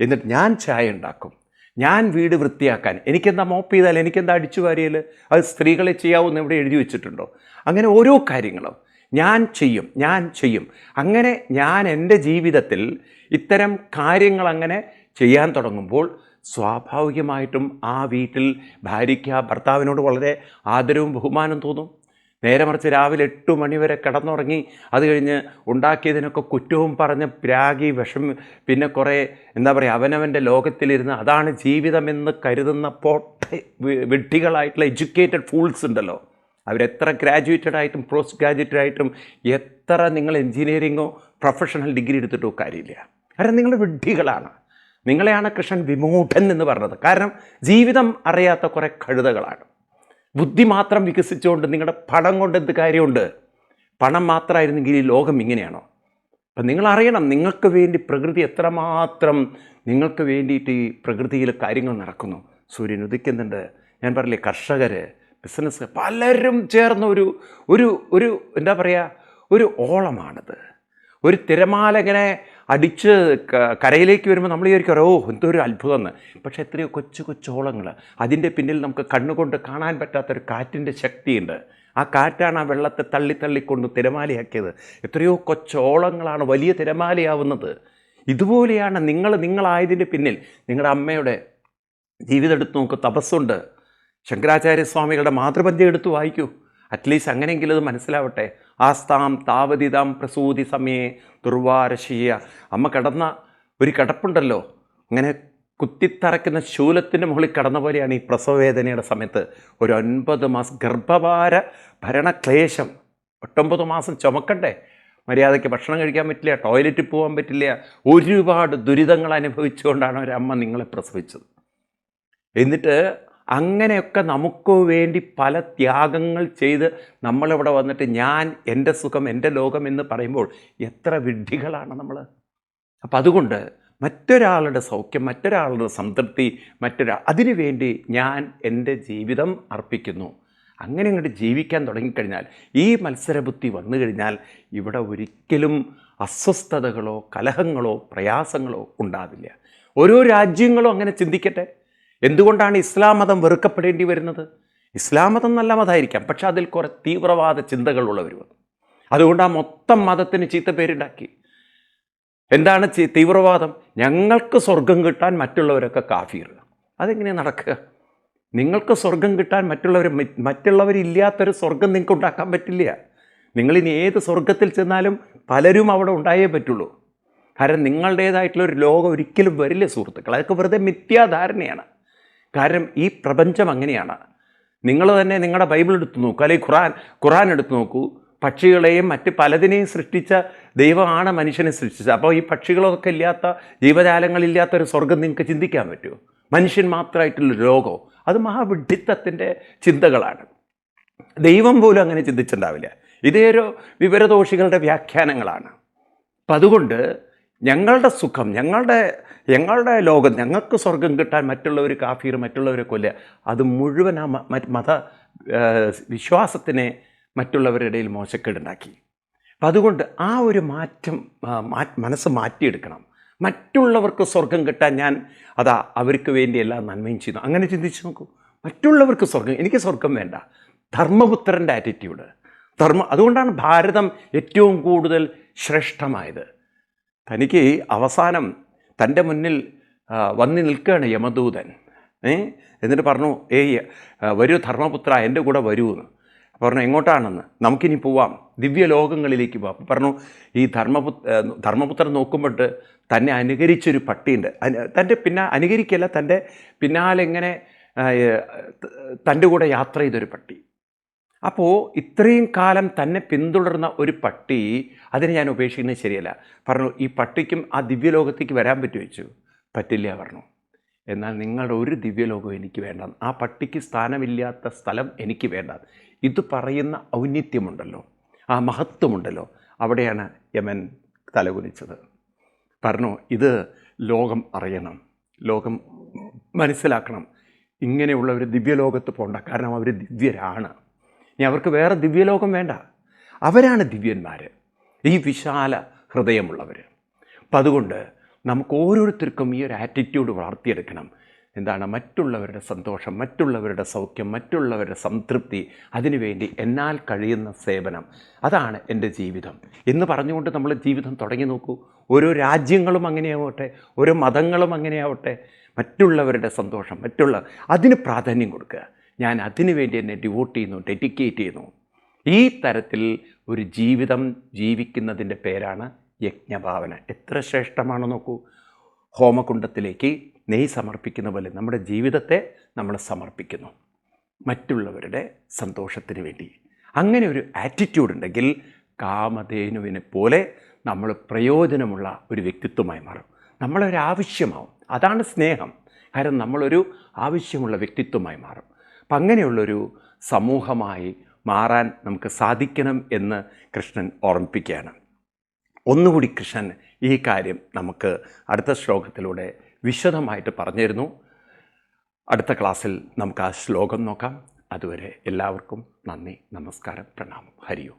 എന്നിട്ട് ഞാൻ ചായ ഉണ്ടാക്കും. ഞാൻ വീട് വൃത്തിയാക്കാൻ. എനിക്കെന്താ മോപ്പ് ചെയ്താൽ എനിക്കെന്താ അടിച്ചു വാരിയൽ അത് സ്ത്രീകളെ ചെയ്യാവുന്ന ഇവിടെ എഴുതി വെച്ചിട്ടുണ്ടോ? അങ്ങനെ ഓരോ കാര്യങ്ങളും. ഞാൻ ചെയ്യും ഞാൻ ചെയ്യും. അങ്ങനെ ഞാൻ എന്റെ ജീവിതത്തിൽ ഇത്തരം കാര്യങ്ങൾ അങ്ങനെ ചെയ്യാൻ തുടങ്ങുമ്പോൾ സ്വാഭാവികമായിട്ടും ആ വീട്ടിൽ ഭാര്യയ്ക്ക് ഭർത്താവിനോട് വളരെ ആദരവും ബഹുമാനം തോന്നും. നേരെ മറിച്ച് രാവിലെ എട്ട് മണിവരെ കിടന്നുറങ്ങി അത് കഴിഞ്ഞ് ഉണ്ടാക്കിയതിനൊക്കെ കുറ്റവും പറഞ്ഞ് പ്രാഗി വിഷം പിന്നെ കുറേ എന്താ പറയുക അവനവന്റെ ലോകത്തിലിരുന്ന് അതാണ് ജീവിതമെന്ന് കരുതുന്ന പൊട്ട വിഡ്ഢികളായിട്ടുള്ള എഡ്യൂക്കേറ്റഡ് ഫൂൾസ് ഉണ്ടല്ലോ. അവരെത്ര ഗ്രാജുവേറ്റഡ് ആയിട്ടും പോസ്റ്റ് ഗ്രാജുവേറ്റഡ് ആയിട്ടും എത്ര നിങ്ങൾ എൻജിനീയറിങ്ങോ പ്രൊഫഷണൽ ഡിഗ്രി എടുത്തിട്ടോ കാര്യമില്ല. കാരണം നിങ്ങൾ വിഡ്ഢികളാണ്. നിങ്ങളെയാണ് കൃഷ്ണൻ വിമൂഢൻ എന്ന് പറഞ്ഞത്. കാരണം ജീവിതം അറിയാത്ത കുറേ കഴുതകളാണ്. ബുദ്ധി മാത്രം വികസിച്ചുകൊണ്ട് നിങ്ങളുടെ പണം കൊണ്ട് എന്ത് കാര്യമുണ്ട്? പണം മാത്രമായിരുന്നെങ്കിൽ ഈ ലോകം ഇങ്ങനെയാണോ? അപ്പം നിങ്ങൾ അറിയണം നിങ്ങൾക്ക് വേണ്ടി പ്രകൃതി എത്രമാത്രം നിങ്ങൾക്ക് വേണ്ടിയിട്ട് ഈ പ്രകൃതിയിൽ കാര്യങ്ങൾ നടക്കുന്നു. സൂര്യൻ ഉദിക്കുന്നുണ്ട്. ഞാൻ പറഞ്ഞില്ലേ കർഷകർ ബിസിനസ് പലരും ചേർന്ന ഒരു ഒരു ഒരു എന്താ പറയുക ഒരു ഓളമാണിത്. ഒരു തിരമാല ഇങ്ങനെ അടിച്ച് കരയിലേക്ക് വരുമ്പോൾ നമ്മൾ വിചാരിക്കും ഓ എന്തൊരു അത്ഭുതം പക്ഷേ എത്രയോ കൊച്ചു കൊച്ചോളങ്ങൾ അതിന്റെ പിന്നിൽ നമുക്ക് കണ്ണുകൊണ്ട് കാണാൻ പറ്റാത്തൊരു കാറ്റിന്റെ ശക്തിയുണ്ട്. ആ കാറ്റാണ് ആ വെള്ളത്തെ തള്ളി തള്ളിക്കൊണ്ട് തിരമാലയാക്കിയത്. എത്രയോ കൊച്ചോളങ്ങളാണ് വലിയ തിരമാലയാവുന്നത്. ഇതുപോലെയാണ് നിങ്ങൾ നിങ്ങളായതിന്റെ പിന്നിൽ നിങ്ങളുടെ അമ്മയുടെ ജീവിതം എടുത്ത് നോക്ക് തപസ്സുണ്ട്. ശങ്കരാചാര്യസ്വാമികളുടെ മാതൃപദ്യം എടുത്ത് വായിക്കൂ. അറ്റ്ലീസ്റ്റ് അങ്ങനെയെങ്കിലും അത് മനസ്സിലാവട്ടെ. ആസ്താം താവതിതാം പ്രസൂതി സമയേ ദുർവാരശീയ. അമ്മ കിടന്ന ഒരു കിടപ്പുണ്ടല്ലോ. അങ്ങനെ കുത്തിത്തറയ്ക്കുന്ന ശൂലത്തിന്റെ മുകളിൽ കടന്ന പോലെയാണ് ഈ പ്രസവവേദനയുടെ സമയത്ത്. ഒരു ഒൻപത് മാസം ഗർഭഭാര ഭരണക്ലേശം. ഒട്ടൊമ്പത് മാസം ചുമക്കണ്ടേ? മര്യാദയ്ക്ക് ഭക്ഷണം കഴിക്കാൻ പറ്റില്ല ടോയ്ലറ്റിൽ പോകാൻ പറ്റില്ല. ഒരുപാട് ദുരിതങ്ങൾ അനുഭവിച്ചുകൊണ്ടാണ് ഒരമ്മ നിങ്ങളെ പ്രസവിച്ചത്. എന്നിട്ട് അങ്ങനെയൊക്കെ നമുക്ക് വേണ്ടി പല ത്യാഗങ്ങൾ ചെയ്ത് നമ്മളിവിടെ വന്നിട്ട് ഞാൻ എന്റെ സുഖം എന്റെ ലോകം എന്ന് പറയുമ്പോൾ എത്ര വിഡ്ഢികളാണ് നമ്മൾ അപ്പം അതുകൊണ്ട് മറ്റൊരാളുടെ സൗഖ്യം മറ്റൊരാളുടെ സംതൃപ്തി മറ്റൊരാൾ അതിനു വേണ്ടി ഞാൻ എന്റെ ജീവിതം അർപ്പിക്കുന്നു. അങ്ങനെ അങ്ങോട്ട് ജീവിക്കാൻ തുടങ്ങിക്കഴിഞ്ഞാൽ ഈ മത്സരബുദ്ധി വന്നു കഴിഞ്ഞാൽ ഇവിടെ ഒരിക്കലും അസ്വസ്ഥതകളോ കലഹങ്ങളോ പ്രയാസങ്ങളോ ഉണ്ടാവില്ല. ഓരോ രാജ്യങ്ങളും അങ്ങനെ ചിന്തിക്കട്ടെ. എന്തുകൊണ്ടാണ് ഇസ്ലാം മതം വെറുക്കപ്പെടേണ്ടി വരുന്നത്? ഇസ്ലാം മതം നല്ല മതമായിരിക്കാം പക്ഷെ അതിൽ കുറേ തീവ്രവാദ ചിന്തകളുള്ളവർ വന്നു. അതുകൊണ്ട് ആ മൊത്തം മതത്തിന് ചീത്ത പേരുണ്ടാക്കി. എന്താണ് തീവ്രവാദം? ഞങ്ങൾക്ക് സ്വർഗം കിട്ടാൻ മറ്റുള്ളവരൊക്കെ കാഫീർ അതെങ്ങനെ നടക്കുക? നിങ്ങൾക്ക് സ്വർഗം കിട്ടാൻ മറ്റുള്ളവർ മറ്റുള്ളവരില്ലാത്തൊരു സ്വർഗം നിങ്ങൾക്ക് ഉണ്ടാക്കാൻ പറ്റില്ല. നിങ്ങളിനി ഏത് സ്വർഗത്തിൽ ചെന്നാലും പലരും അവിടെ ഉണ്ടായേ പറ്റുള്ളൂ. കാരണം നിങ്ങളുടേതായിട്ടുള്ള ഒരു ലോകം ഒരിക്കലും വരില്ല സുഹൃത്തുക്കൾ അതൊക്കെ വെറുതെ മിഥ്യാധാരണയാണ്. കാരണം ഈ പ്രപഞ്ചം അങ്ങനെയാണ്. നിങ്ങൾ തന്നെ നിങ്ങളുടെ ബൈബിൾ എടുത്തു നോക്കൂ അല്ലെങ്കിൽ ഖുറാൻ ഖുറാൻ എടുത്തു നോക്കൂ. പക്ഷികളെയും മറ്റ് പലതിനെയും സൃഷ്ടിച്ച ദൈവമാണ് മനുഷ്യനെ സൃഷ്ടിച്ചത്. അപ്പോൾ ഈ പക്ഷികളൊക്കെ ഇല്ലാത്ത ജീവജാലങ്ങളില്ലാത്ത ഒരു സ്വർഗം നിങ്ങൾക്ക് ചിന്തിക്കാൻ പറ്റുമോ? മനുഷ്യൻ മാത്രമായിട്ടുള്ള ലോകമോ അത് മഹാവിഡിത്തത്തിന്റെ ചിന്തകളാണ്. ദൈവം പോലും അങ്ങനെ ചിന്തിച്ചിട്ടുണ്ടാവില്ല. ഇതേ ഒരു വിവരദോഷികളുടെ വ്യാഖ്യാനങ്ങളാണ്. അപ്പം അതുകൊണ്ട് ഞങ്ങളുടെ സുഖം ഞങ്ങളുടെ ഞങ്ങളുടെ ലോകം ഞങ്ങൾക്ക് സ്വർഗം കിട്ടാൻ മറ്റുള്ളവർ കാഫീർ മറ്റുള്ളവരെ കൊല്ലുക. അത് മുഴുവൻ ആ മത വിശ്വാസത്തിനെ മറ്റുള്ളവരുടെ ഇടയിൽ മോശക്കേടുണ്ടാക്കി. അപ്പം അതുകൊണ്ട് ആ ഒരു മാറ്റം മനസ്സ് മാറ്റിയെടുക്കണം. മറ്റുള്ളവർക്ക് സ്വർഗം കിട്ടാൻ ഞാൻ അതാ അവർക്ക് വേണ്ടി എല്ലാ നന്മയും ചെയ്യുന്നു അങ്ങനെ ചിന്തിച്ച് നോക്കൂ. മറ്റുള്ളവർക്ക് സ്വർഗം എനിക്ക് സ്വർഗം വേണ്ട. ധർമ്മപുത്രന്റെ ആറ്റിറ്റ്യൂഡ് ധർമ്മ അതുകൊണ്ടാണ് ഭാരതം ഏറ്റവും കൂടുതൽ ശ്രേഷ്ഠമായത്. തനിക്ക് അവസാനം തന്റെ മുന്നിൽ വന്നു നിൽക്കുകയാണ് യമദൂതൻ. ഏ? എന്നിട്ട് പറഞ്ഞു ഏയ് വരൂ ധർമ്മപുത്ര എന്റെ കൂടെ വരൂ എന്ന്. പറഞ്ഞു എങ്ങോട്ടാണെന്ന്? നമുക്കിനി പോവാം. ദിവ്യ ലോകങ്ങളിലേക്ക് പോവാം. അപ്പോൾ പറഞ്ഞു ഈ ധർമ്മപുത്ര ധർമ്മപുത്രം നോക്കുമ്പോട്ട് തന്നെ അനുകരിച്ചൊരു പട്ടിയുണ്ട്. തന്റെ പിന്നെ അനുകരിക്കല്ല തന്റെ പിന്നാലെ ത- തന്റെ കൂടെ യാത്ര ചെയ്തൊരു പട്ടി. അപ്പോൾ ഇത്രയും കാലം തന്നെ പിന്തുടർന്ന ഒരു പട്ടി അതിനെ ഞാൻ ഉപേക്ഷിക്കുന്നത് ശരിയല്ല. പറഞ്ഞു ഈ പട്ടിക്കും ആ ദിവ്യലോകത്തേക്ക് വരാൻ പറ്റുമോ വെച്ചു. പറ്റില്ല പറഞ്ഞു. എന്നാൽ നിങ്ങളുടെ ഒരു ദിവ്യലോകവും എനിക്ക് വേണ്ട. ആ പട്ടിക്ക് സ്ഥാനമില്ലാത്ത സ്ഥലം എനിക്ക് വേണ്ട. ഇത് പറയുന്ന ഔന്നിത്യമുണ്ടല്ലോ. ആ മഹത്വമുണ്ടല്ലോ. അവിടെയാണ് യമൻ തലകുനിച്ചത്. പറഞ്ഞു ഇത് ലോകം അറിയണം. ലോകം മനസ്സിലാക്കണം. ഇങ്ങനെയുള്ള ഒരു ദിവ്യലോകത്ത് പോകണ്ട കാരണം അവർ ദിവ്യരാണ്. ഇനി അവർക്ക് വേറെ ദിവ്യലോകം വേണ്ട. അവരാണ് ദിവ്യന്മാർ ഈ വിശാല ഹൃദയമുള്ളവർ അപ്പം അതുകൊണ്ട് നമുക്ക് ഓരോരുത്തർക്കും ഈ ഒരു ആറ്റിറ്റ്യൂഡ് വളർത്തിയെടുക്കണം. എന്താണ്? മറ്റുള്ളവരുടെ സന്തോഷം മറ്റുള്ളവരുടെ സൗഖ്യം മറ്റുള്ളവരുടെ സംതൃപ്തി അതിനുവേണ്ടി എന്നാൽ കഴിയുന്ന സേവനം. അതാണ് എന്റെ ജീവിതം. എന്ന് പറഞ്ഞുകൊണ്ട് നമ്മൾ ജീവിതം തുടങ്ങി നോക്കൂ. ഓരോ രാജ്യങ്ങളും അങ്ങനെയാവട്ടെ ഓരോ മതങ്ങളും അങ്ങനെയാവട്ടെ മറ്റുള്ളവരുടെ സന്തോഷം മറ്റുള്ള അതിന് പ്രാധാന്യം കൊടുക്കുക. ഞാൻ അതിനുവേണ്ടി എന്നെ ഡിവോട്ട് ചെയ്യുന്നു ഡെഡിക്കേറ്റ് ചെയ്യുന്നു. ഈ തരത്തിൽ ഒരു ജീവിതം ജീവിക്കുന്നതിന്റെ പേരാണ് യജ്ഞഭാവന. എത്ര ശ്രേഷ്ഠമാണ് നോക്കൂ. ഹോമകുണ്ടത്തിലേക്ക് നെയ് സമർപ്പിക്കുന്ന പോലെ നമ്മുടെ ജീവിതത്തെ നമ്മൾ സമർപ്പിക്കുന്നു. മറ്റുള്ളവരുടെ സന്തോഷത്തിന് വേണ്ടി. അങ്ങനെ ഒരു ആറ്റിറ്റ്യൂഡ് ഉണ്ടെങ്കിൽ കാമധേനുവിനെ പോലെ നമ്മൾ പ്രയോജനമുള്ള ഒരു വ്യക്തിത്വമായി മാറും. നമ്മളൊരു ആവശ്യമാവും അതാണ് സ്നേഹം. കാരണം നമ്മളൊരു ആവശ്യമുള്ള വ്യക്തിത്വമായി മാറും. അപ്പം അങ്ങനെയുള്ളൊരു സമൂഹമായി മാറാൻ നമുക്ക് സാധിക്കണം എന്ന് കൃഷ്ണൻ ഓർമ്മിപ്പിക്കുകയാണ്. ഒന്നുകൂടി കൃഷ്ണൻ ഈ കാര്യം നമുക്ക് അടുത്ത ശ്ലോകത്തിലൂടെ വിശദമായിട്ട് പറഞ്ഞിരുന്നു. അടുത്ത ക്ലാസ്സിൽ നമുക്ക് ആ ശ്ലോകം നോക്കാം. അതുവരെ എല്ലാവർക്കും നന്ദി നമസ്കാരം പ്രണാമം. ഹരിയോ